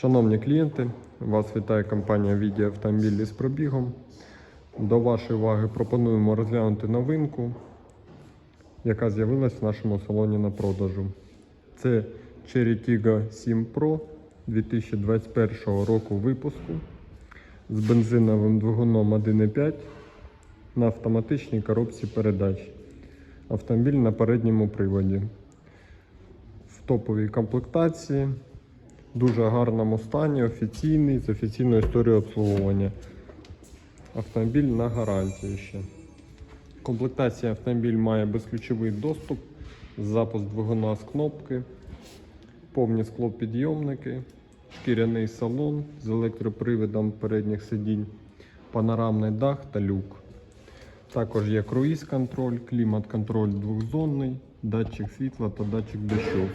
Шановні клієнти, вас вітає компанія Віді Автомобілі з пробігом. До вашої уваги пропонуємо розглянути новинку, яка з'явилась в нашому салоні на продажу. Це Cherry Tiggo 7 Pro 2021 року випуску з бензиновим двигуном 1.5 на автоматичній коробці передач. Автомобіль на передньому приводі. В топовій комплектації, дуже гарному стані, офіційний, з офіційною історією обслуговування. Автомобіль на гарантії ще. Комплектація автомобіль має безключовий доступ, запуск двигуна з кнопки, повні склопідйомники, шкіряний салон з електроприводом передніх сидінь, панорамний дах та люк. Також є круїз-контроль, клімат-контроль двохзонний, датчик світла та датчик дощу.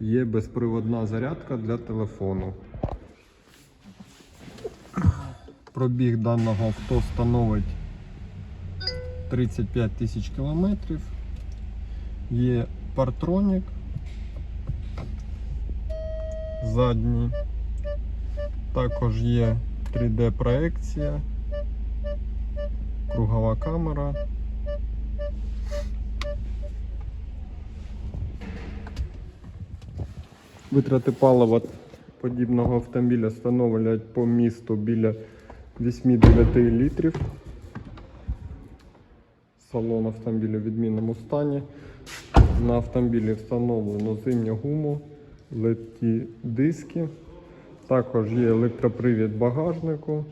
Є безприводна зарядка для телефону. Пробіг даного авто становить 35 тисяч кілометрів. Є партронік задній. Також є 3D проекція, кругова камера. Витрати палива подібного автомобіля становлять по місту біля 8-9 літрів. Салон автомобіля в відмінному стані. На автомобілі встановлено зимню гуму, легкі диски. Також є електропривід багажнику.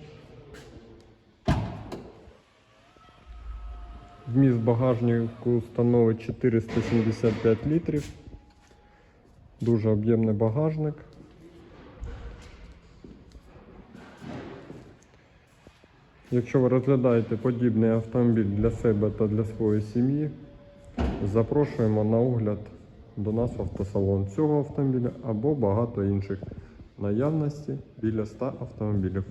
Вміст багажнику становить 475 літрів. Дуже об'ємний багажник. Якщо ви розглядаєте подібний автомобіль для себе та для своєї сім'ї, запрошуємо на огляд до нас в автосалон цього автомобіля або багато інших. Наявності біля 100 автомобілів.